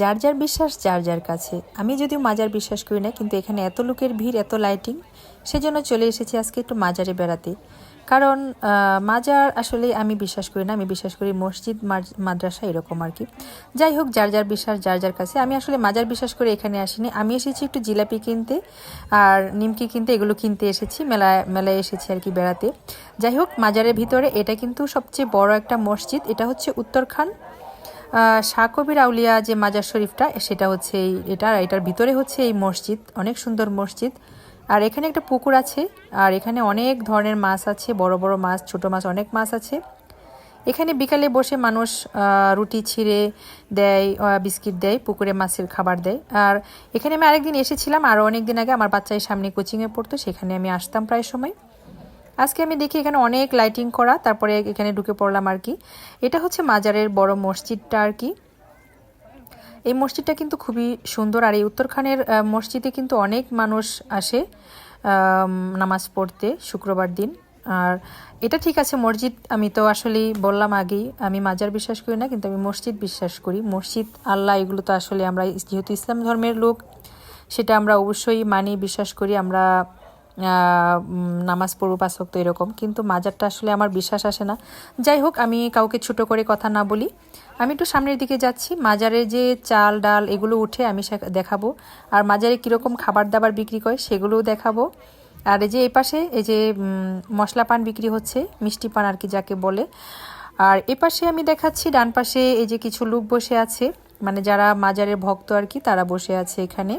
যার যার বিশ্বাস, যার যার কাছে। আমি যদিও মাজার বিশ্বাস করি না, কিন্তু এখানে এত লোকের ভিড়, এত লাইটিং সেজন্য চলে এসেছি আজকে একটু মাজারে বেড়াতে। কারণ মাজার আসলে আমি বিশ্বাস করি না, আমি বিশ্বাস করি মসজিদ মাদ্রাসা এরকম আর কি। যাই হোক, যার যার বিশ্বাস, যার যার কাছে। আমি আসলে মাজার বিশ্বাস করে এখানে আসিনি। আমি এসেছি একটু জিলাপি কিনতে আর নিমকি কিনতে, এগুলো কিনতে এসেছি, মেলায় মেলায় এসেছি আর কি বেড়াতে। যাই হোক, মাজারের ভিতরে এটা কিন্তু সবচেয়ে বড় একটা মসজিদ। এটা হচ্ছে উত্তরখান। আহ, শাহ কবির আউলিয়া যে মাজার শরীফটা সেটা হচ্ছে এই এটা এটার ভিতরে হচ্ছে এই মসজিদ অনেক সুন্দর মসজিদ। আর এখানে একটা পুকুর আছে আর এখানে অনেক ধরনের মাছ আছে বড় বড় মাছ ছোট মাছ অনেক মাছ আছে। এখানে বিকালে বসে মানুষ রুটি ছিঁড়ে দেয় বিস্কিট দেয় পুকুরে মাছের খাবার দেয়। আর এখানে আমি আরেকদিন এসেছিলাম আরও অনেক দিন আগে আমার বাচ্চাই সামনে কোচিংয়ে পড়তো সেখানে আমি আসতাম প্রায় সময়। আজকে আমি দেখি এখানে অনেক লাইটিং করা, তারপরে এখানে ঢুকে পড়লাম আর কি। এটা হচ্ছে মাজারের বড় মসজিদটা আর কি। এই মসজিদটা কিন্তু খুবই সুন্দর, আর এই উত্তরখানের মসজিদে কিন্তু অনেক মানুষ আসে নামাজ পড়তে শুক্রবার দিন। আর এটা ঠিক আছে, মসজিদ আমি তো আসলেই বললাম আগেই, আমি মাজার বিশ্বাস করি না, কিন্তু আমি মসজিদ বিশ্বাস করি। মসজিদ, আল্লাহ, এগুলো তো আসলে আমরা যেহেতু ইসলাম ধর্মের লোক, সেটা আমরা অবশ্যই মানি, বিশ্বাস করি, আমরা নামাজ পড়ব পাঁচক তো এরকম। কিন্তু মাজারটা আসলে আমার বিশ্বাস আসে না। যাই হোক, আমি কাউকে ছোট করে কথা না বলি। আমি একটু সামনের দিকে যাচ্ছি। মাজারে যে চাল, ডাল এগুলো উঠে আমি দেখাবো। আর মাজারে কীরকম খাবার দাবার বিক্রি করে সেগুলোও দেখাবো। আর এই যে এই পাশে, এই যে মশলা পান বিক্রি হচ্ছে, মিষ্টি পান আর কি যাকে বলে। আর এ পাশে আমি দেখাচ্ছি, ডান পাশে এই যে কিছু লোক বসে আছে। মানে যারা মাজারের ভক্ত আর কি, তারা বসে আছে এখানে।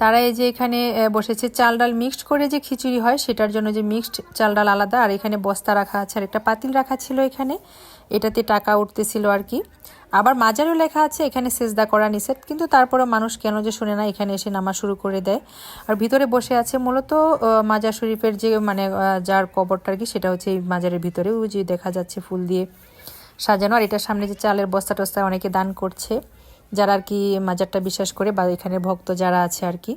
তারা এই যে এখানে বসেছে। চাল ডাল মিক্সড করে যে খিচুড়ি হয়, সেটার জন্য যে মিক্সড চাল ডাল আলাদা। আর এখানে বস্তা রাখা আছে, আর একটা পাতিল রাখা ছিল এখানে। এটাতে টাকা উঠতেছিল আর কি। আবার মাজারও লেখা আছে, এখানে সেজদা করা নিষেধ। কিন্তু তারপরে মানুষ কেন যে শুনে না, এখানে এসে নামা শুরু করে দেয়। আর ভিতরে বসে আছে মূলত মাজার শরীফের যে মানে যার কবরটা আর কি, সেটা হচ্ছে এই মাজারের ভিতরে। ওই যে দেখা যাচ্ছে ফুল দিয়ে সাজানো। আর এটার সামনে যে চালের বস্তা টস্তা অনেকে দান করছে। যারা আর কি মাজারটা বিশ্বাস করে বা এখানে ভক্ত যারা আছে আর কি।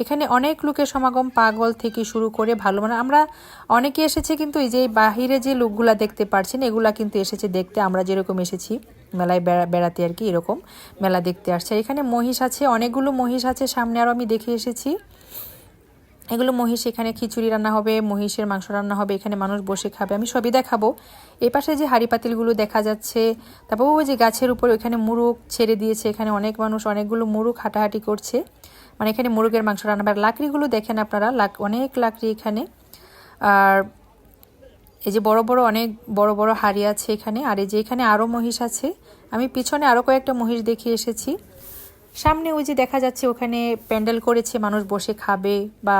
এখানে অনেক লোকের সমাগম পাগল থেকে শুরু করে ভালো মানে আমরা অনেকে এসেছে কিন্তু এই যে বাহিরে যে লোকগুলা দেখতে পারছেন, এগুলা কিন্তু এসেছে দেখতে, আমরা যেরকম এসেছি, মেলায় বেড়া- বেড়াতে আর কি এরকম মেলা দেখতে আসছে। এখানে মহিষ আছে, অনেকগুলো মহিষ আছে, সামনে আরও আমি দেখে এসেছি। এগুলো মহিষ, এখানে খিচুড়ি রান্না হবে, মহিষের মাংস রান্না হবে, এখানে মানুষ বসে খাবে। আমি সবই দেখাবো। এ পাশে যে হাঁড়ি পাতিলগুলো দেখা যাচ্ছে, তারপর ওই যে গাছের উপর ওইখানে মুরগ ছেড়ে দিয়েছে, এখানে অনেক মানুষ অনেকগুলো মুরগ হাঁটাহাঁটি করছে। মানে এখানে মুরগের মাংস রান্না লাকড়িগুলো দেখেন আপনারা, লাক, অনেক লাকড়ি এখানে। আর এই যে বড় বড় অনেক বড় বড় হাড়ি আছে এখানে। আর এই যে এখানে আরও মহিষ আছে। আমি পিছনে আরও কয়েকটা মহিষ দেখে এসেছি। সামনে ওই যে দেখা যাচ্ছে ওখানে প্যান্ডেল করেছে, মানুষ বসে খাবে বা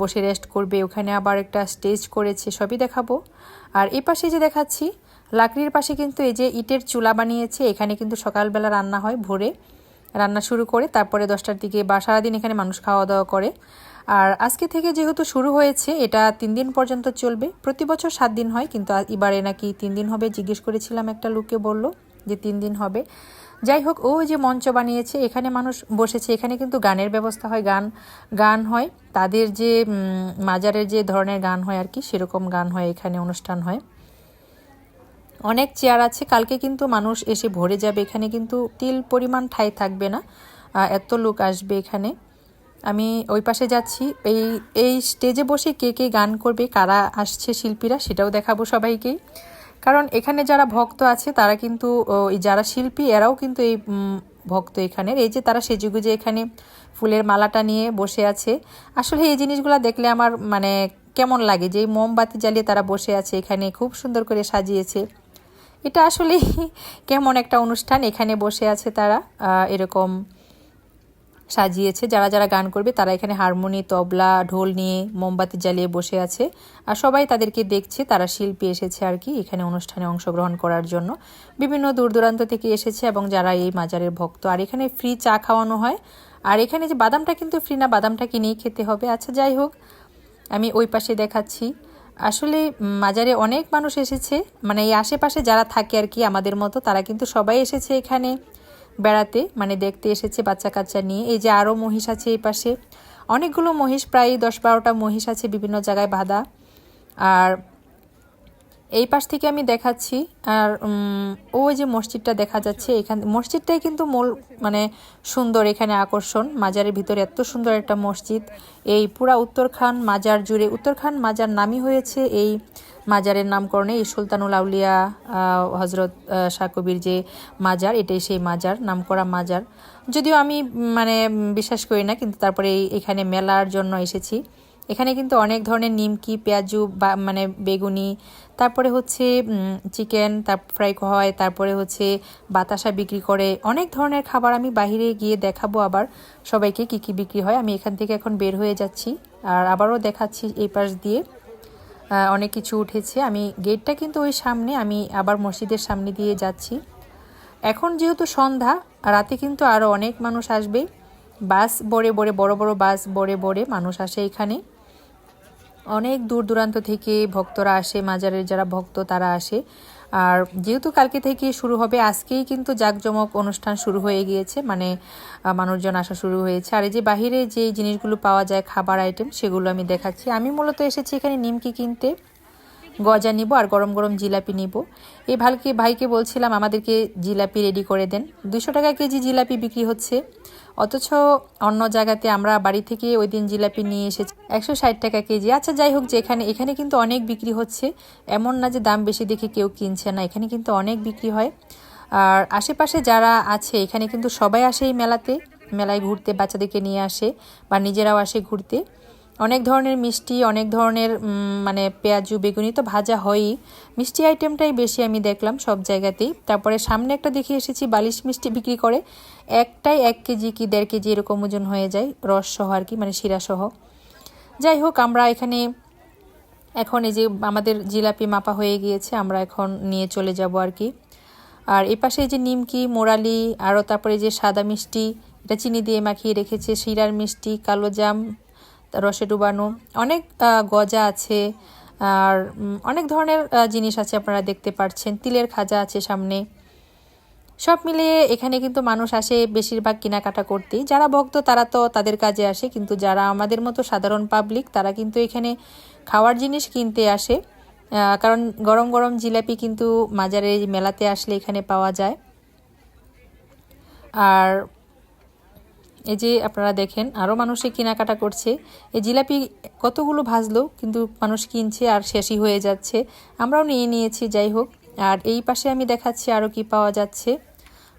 বসে রেস্ট করবে। ওখানে আবার একটা স্টেজ করেছে, সবই দেখাবো। আর এই পাশে যে দেখাচ্ছি, লাকড়ির পাশে কিন্তু এই যে ইটের চুলা বানিয়েছে, এখানে কিন্তু সকালবেলা রান্না হয় ভোরে। রান্না শুরু করে, তারপরে দশটার দিকে বা সারাদিন এখানে মানুষ খাওয়া দাওয়া করে। আর আজকে থেকে যেহেতু শুরু হয়েছে, এটা তিন দিন পর্যন্ত চলবে। প্রতি বছর সাত দিন হয়, কিন্তু এবারে নাকি তিন দিন হবে, জিজ্ঞেস করেছিলাম একটা লোককে বলল যে তিন দিন হবে। যাই হোক ও যে মঞ্চ বানিয়েছে, এখানে মানুষ বসেছে, এখানে কিন্তু গানের ব্যবস্থা হয়, গান গান হয়। তাদের যে মাজারের যে ধরনের গান হয় আর কি, সেরকম গান হয়, এখানে অনুষ্ঠান হয়। অনেক চেয়ার আছে, কালকে কিন্তু মানুষ এসে ভরে যাবে, এখানে কিন্তু তিল পরিমাণ ঠাই থাকবে না। এত লোক আসবে এখানে। আমি ওই পাশে যাচ্ছি, এই এই স্টেজে বসে কে কে গান করবে, কারা আসছে শিল্পীরা, সেটাও দেখাবো সবাইকেই কারণ এখানে যারা ভক্ত আছে, তারা কিন্তু যারা শিল্পী, এরাও কিন্তু এই ভক্ত এখানের। এই যে তারা সেজেগুজে এখানে ফুলের মালাটা নিয়ে বসে আছে। আসলে এই জিনিসগুলো দেখলে আমার মানে কেমন লাগে যে মোমবাতি জ্বালিয়ে তারা বসে আছে এখানে, খুব সুন্দর করে সাজিয়েছে। এটা আসলে কেমন একটা অনুষ্ঠান, এখানে বসে আছে তারা এরকম সাজিয়েছে। যারা যারা গান করবে তারা এখানে হারমোনি, তবলা, ঢোল নিয়ে মোমবাতি জ্বালিয়ে বসে আছে। আর সবাই তাদেরকে দেখছে, তারা শিল্পী এসেছে আর কি এখানে অনুষ্ঠানে অংশগ্রহণ করার জন্য। বিভিন্ন দূর দূরান্ত থেকে এসেছে এবং যারা এই মাজারের ভক্ত। আর এখানে ফ্রি চা খাওয়ানো হয়। আর এখানে যে বাদামটা কিন্তু ফ্রি না, বাদামটা কিনেই খেতে হবে। আচ্ছা যাই হোক, আমি ওই পাশে দেখাচ্ছি। আসলে মাজারে অনেক মানুষ এসেছে। মানে এই আশেপাশে যারা থাকে আর কি আমাদের মতো, তারা কিন্তু সবাই এসেছে এখানে। বেড়াতে মানে দেখতে এসেছে বাচ্চা কাচ্চা নিয়ে। এই যে আরও মহিষ আছে এই পাশে। অনেকগুলো মহিষ, প্রায় দশ বারোটা মহিষ আছে বিভিন্ন জায়গায় বাঁধা। আর এই পাশ থেকে আমি দেখাচ্ছি, আর ওই যে মসজিদটা দেখা যাচ্ছে এখান, মসজিদটাই কিন্তু মূল মানে সুন্দর এখানে আকর্ষণ। মাজারের ভিতরে এত সুন্দর একটা মসজিদ। এই পুরা উত্তরখান মাজার জুড়ে, উত্তরখান মাজার নামই হয়েছে এই মাজারের নামকরণে এই সুলতানুল আউলিয়া হজরত শাহ কবির যে মাজার, এটাই সেই মাজার, নামকরা মাজার। যদিও আমি মানে বিশ্বাস করি না, কিন্তু তারপরে এখানে মেলার জন্য এসেছি। এখানে কিন্তু অনেক ধরনের নিমকি, পেঁয়াজু বা মানে বেগুনি, তারপরে হচ্ছে চিকেন, তার, ফ্রাই হয়, তারপরে হচ্ছে বাতাসা বিক্রি করে। অনেক ধরনের খাবার আমি বাইরে গিয়ে দেখাবো আবার, সবাইকে কি কি বিক্রি হয়। আমি এখান থেকে এখন বের হয়ে যাচ্ছি, আর আবারও দেখাচ্ছি এই পাশ দিয়ে। অনেক কিছু উঠেছে। আমি গেটটা কিন্তু ওই সামনে, আমি আবার মসজিদের সামনে দিয়ে যাচ্ছি। এখন যেহেতু সন্ধ্যা, রাতে কিন্তু আরও অনেক মানুষ আসবে। বাস বড়ে বড়ে, বড় বড় বাস বড়ে বড়ে মানুষ আসে এখানে। অনেক দূর দূরান্ত থেকে ভক্তরা আসে, মাজারের যারা ভক্ত তারা আসে। আর যেহেতু কালকে থেকে শুরু হবে, আজকেই কিন্তু জাঁকজমক অনুষ্ঠান শুরু হয়ে গিয়েছে মানে মানুষজন আসা শুরু হয়েছে। আর এই যে বাহিরে যে জিনিসগুলো পাওয়া যায়, খাবার আইটেম সেগুলো আমি দেখাচ্ছি। আমি মূলত এসেছি এখানে নিমকি কিনতে। গজা নিব আর গরম গরম জিলাপি নিব। এই ভালকে ভাইকে বলছিলাম, আমাদেরকে জিলাপি রেডি করে দেন। দুশো টাকা কেজি জিলাপি বিক্রি হচ্ছে। অথচ অন্য জায়গাতে আমরা বাড়ি থেকে ওই দিন জিলাপি নিয়ে এসেছি। একশো ষাট টাকা কেজি। আচ্ছা যাই হোক যে এখানে এখানে কিন্তু অনেক বিক্রি হচ্ছে। এমন না যে দাম বেশি দেখে কেউ কিনছে না। এখানে কিন্তু অনেক বিক্রি হয়। আর আশেপাশে যারা আছে, এখানে কিন্তু সবাই আসে এই মেলাতে। মেলায় ঘুরতে, বাচ্চাদেরকে নিয়ে আসে বা নিজেরাও আসে ঘুরতে। অনেক ধরনের মিষ্টি, অনেক ধরনের মানে পেঁয়াজু, বেগুনি তো ভাজা হয়ই। মিষ্টি আইটেমটাই বেশি আমি দেখলাম সব জায়গাতেই। তারপরে সামনে একটা দেখে এসেছি, বালিশ মিষ্টি বিক্রি করে। একটাই এক কেজি কি দেড় কেজি এরকম ওজন হয়ে যায় রস সহ আর কি মানে শিরা সহ যাই হোক, আমরা এখানে, এখন এই যে আমাদের জিলাপি মাপা হয়ে গিয়েছে, আমরা এখন নিয়ে চলে যাব আর কি। আর এ পাশে যে নিমকি, মোরালি, আরও তারপরে যে সাদা মিষ্টি, এটা চিনি দিয়ে মাখিয়ে রেখেছে, শিরার মিষ্টি, কালো জাম রসে ডুবানো, অনেক গজা আছে, আর অনেক ধরনের জিনিস আছে আপনারা দেখতে পাচ্ছেন তিলের খাজা আছে সামনে। সব মিলিয়ে এখানে কিন্তু মানুষ আসে বেশিরভাগ কেনাকাটা করতেই। যারা ভক্ত তারা তো তাদের কাজে আসে, কিন্তু যারা আমাদের মতো সাধারণ পাবলিক তারা কিন্তু এখানে খাওয়ার জিনিস কিনতে আসে। কারণ গরম গরম জিলাপি কিন্তু মাজারে মেলাতে আসলে এখানে পাওয়া যায়। আর এই যে আপনারা দেখেন আরও মানুষে কেনাকাটা করছে। এই জিলাপি কতগুলো ভাজলো, কিন্তু মানুষ কিনছে আর শেষই হয়ে যাচ্ছে। আমরাও নিয়ে নিয়েছি, যাই হোক। আর এই পাশে আমি দেখাচ্ছি আরও কি পাওয়া যাচ্ছে।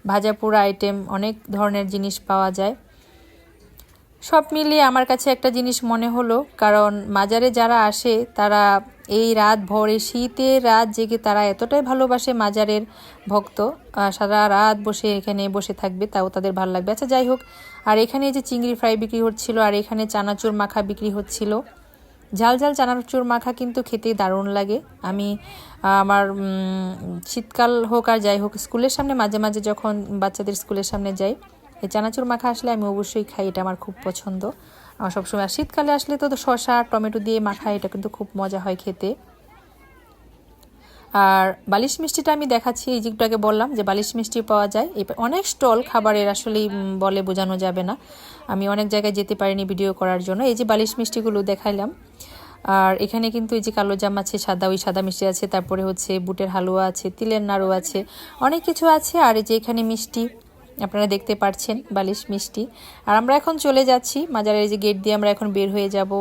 ভাজা পোড়া আইটেম, অনেক ধরনের জিনিস পাওয়া যায়। সব মিলিয়ে আমার কাছে একটা জিনিস মনে হলো, কারণ মাজারে যারা আসে, তারা এই রাত ভরে শীতের রাত জেগে তারা এতটাই ভালোবাসে মাজারের ভক্ত সারা রাত বসে এখানে বসে থাকবে, তাও তাদের ভালো লাগবে। আচ্ছা যাই হোক, আর এখানে যে চিংড়ি ফ্রাই বিক্রি হচ্ছিল আর এখানে চানাচুর মাখা বিক্রি হচ্ছিল, ঝাল ঝাল চানাচুর মাখা কিন্তু খেতে দারুণ লাগে। আমি আমার শীতকাল হোক আর যাই হোক, স্কুলের সামনে মাঝে মাঝে যখন বাচ্চাদের স্কুলের সামনে যাই, এই চানাচুর মাখা আসলে আমি অবশ্যই খাই, এটা আমার খুব পছন্দ। আমার সবসময় আর শীতকালে আসলে তো শসা, টমেটো দিয়ে মাখা এটা কিন্তু খুব মজা হয় খেতে। আর বালিশ মিষ্টিটা আমি দেখাচ্ছি, এই যেটাকে বললাম যে বালিশ মিষ্টি পাওয়া যায়। অনেক স্টল খাবারের আসলেই বলে বোঝানো যাবে না। আমি অনেক জায়গায় যেতে পারিনি ভিডিও করার জন্য। এই যে বালিশ মিষ্টিগুলো দেখাইলাম, আর এখানে কিন্তু এই যে কালো জাম আছে, সাদা, ওই সাদা মিষ্টি আছে, তারপরে হচ্ছে বুটের হালুয়া আছে, তিলের নাড়ু আছে, অনেক কিছু আছে। আর এই যে এখানে মিষ্টি আপনারা দেখতে পাচ্ছেন বালিশ মিষ্টি। আর আমরা এখন চলে যাচ্ছি মাজারের যে গেট দিয়ে আমরা এখন বের হয়ে যাব।